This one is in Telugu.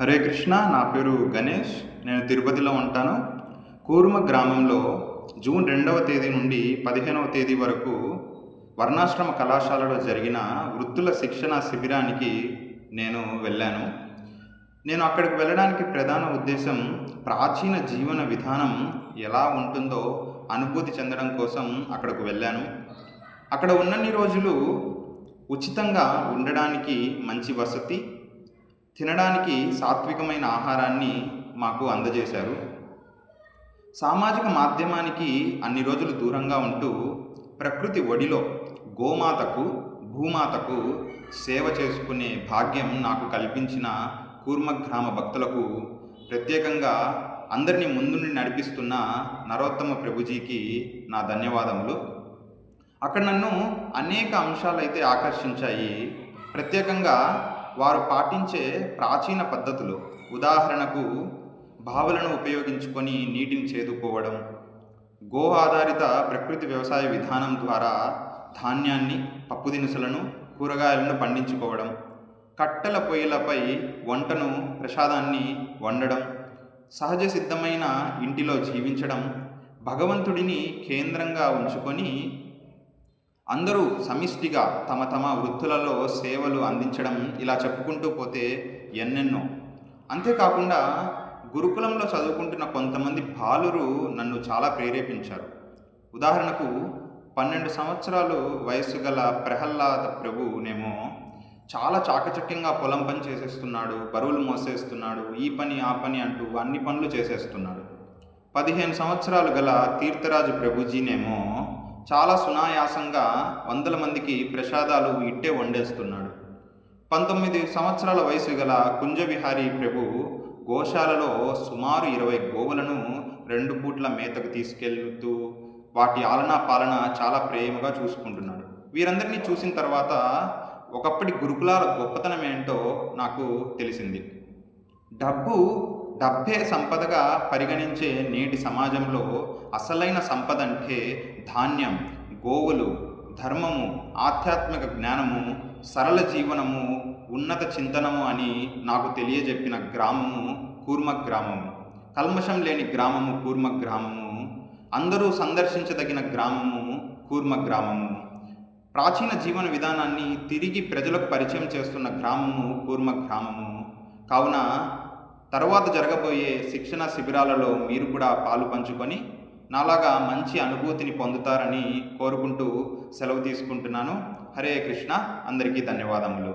హరే కృష్ణ నా పేరు గణేష్ నేను తిరుపతిలో ఉంటాను. కూర్మ గ్రామంలో జూన్ రెండవ తేదీ నుండి పదిహేనవ తేదీ వరకు వర్ణాశ్రమ కళాశాలలో జరిగిన వృత్తుల శిక్షణ శిబిరానికి నేను వెళ్ళాను. నేను అక్కడికి వెళ్ళడానికి ప్రధాన ఉద్దేశం ప్రాచీన జీవన విధానం ఎలా ఉంటుందో అనుభూతి చెందడం కోసం అక్కడికి వెళ్ళాను. అక్కడ ఉన్నన్ని రోజులు ఉచితంగా ఉండడానికి మంచి వసతి తినడానికి సాత్వికమైన ఆహారాన్ని మాకు అందజేశారు. సామాజిక మాధ్యమానికి అన్ని రోజులు దూరంగా ఉంటూ ప్రకృతి ఒడిలో గోమాతకు భూమాతకు సేవ చేసుకునే భాగ్యం నాకు కల్పించిన కూర్మ గ్రామ భక్తులకు ప్రత్యేకంగా అందరినీ ముందుండి నడిపిస్తున్న నరోత్తమ ప్రభుజీకి నా ధన్యవాదములు. అక్కడ నన్ను అనేక అంశాలైతే ఆకర్షించాయి. ప్రత్యేకంగా వారు పాటించే ప్రాచీన పద్ధతులు. ఉదాహరణకు బావులను ఉపయోగించుకొని నీటిని చేదుకోవడం గో ఆధారిత ప్రకృతి వ్యవసాయ విధానం ద్వారా ధాన్యాన్ని పప్పు దినుసులను కూరగాయలను పండించుకోవడం కట్టెల పొయ్యిలపై వంటను ప్రసాదాన్ని వండడం సహజ సిద్ధమైన ఇంటిలో జీవించడం భగవంతుడిని కేంద్రంగా ఉంచుకొని అందరూ సమిష్టిగా తమ తమ వృత్తులలో సేవలు అందించడం ఇలా చెప్పుకుంటూ పోతే ఎన్నెన్నో. అంతేకాకుండా గురుకులంలో చదువుకుంటున్న కొంతమంది బాలురు నన్ను చాలా ప్రేరేపించారు. ఉదాహరణకు పన్నెండు సంవత్సరాలు వయస్సు గల ప్రహ్లాద ప్రభునేమో చాలా చాకచక్యంగా పొలం పని చేసేస్తున్నాడు బరువులు మోసేస్తున్నాడు ఈ పని ఆ పని అంటూ అన్ని పనులు చేసేస్తున్నాడు. పదిహేను సంవత్సరాలు గల తీర్థరాజు ప్రభుజీనేమో చాలా సునాయాసంగా వందల మందికి ప్రసాదాలు ఇట్టే వండేస్తున్నాడు. పంతొమ్మిది సంవత్సరాల వయసు గల కుంజవిహారి ప్రభు గోశాలలో సుమారు ఇరవై గోవులను రెండు పూట్ల మేతకు తీసుకెళ్తూ వాటి ఆలనా పాలన చాలా ప్రేమగా చూసుకుంటున్నాడు. వీరందరినీ చూసిన తర్వాత ఒకప్పటి గురుకులాల గొప్పతనం ఏంటో నాకు తెలిసింది. డబ్బు డబ్బే సంపదగా పరిగణించే నేటి సమాజంలో అసలైన సంపద అంటే ధాన్యం గోవులు ధర్మము ఆధ్యాత్మిక జ్ఞానము సరళ జీవనము ఉన్నత చింతనము అని నాకు తెలియజెప్పిన గ్రామము కూర్మ గ్రామము కల్మషం లేని గ్రామము కూర్మ గ్రామము అందరూ సందర్శించదగిన గ్రామము కూర్మ గ్రామము ప్రాచీన జీవన విధానాన్ని తిరిగి ప్రజలకు పరిచయం చేస్తున్న గ్రామము కూర్మ గ్రామము కావున తర్వాత జరగబోయే శిక్షణ శిబిరాలలో మీరు కూడా పాలు పంచుకొని నాలాగా మంచి అనుభూతిని పొందుతారని కోరుకుంటూ సెలవు తీసుకుంటున్నాను. హరే కృష్ణ. అందరికీ ధన్యవాదములు.